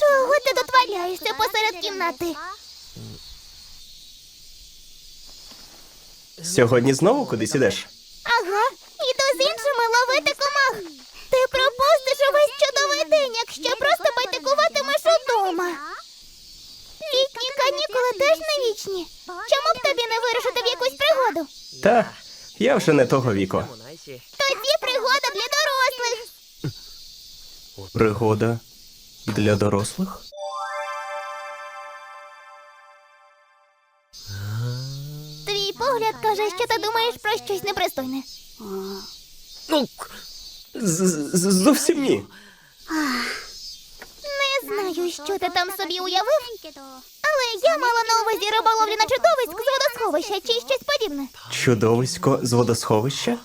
Чого ти тут валяєшся посеред кімнати? Сьогодні знову кудись ідеш? Ага, іду з іншими ловити комах. Ти пропустиш увесь чудовий день, якщо просто байдикуватимеш удома. Літні канікули теж не вічні. Чому б тобі не вирушити в якусь пригоду? Та, я вже не того віку. Тоді пригода для дорослих. Пригода для дорослих? Твій погляд каже, що ти думаєш про щось непристойне. Ну, з- з- зовсім ні. Не знаю, що ти там собі уявив, але я мала на увазі риболовлю на чудовиськ з водосховища чи щось подібне. Чудовисько з водосховища?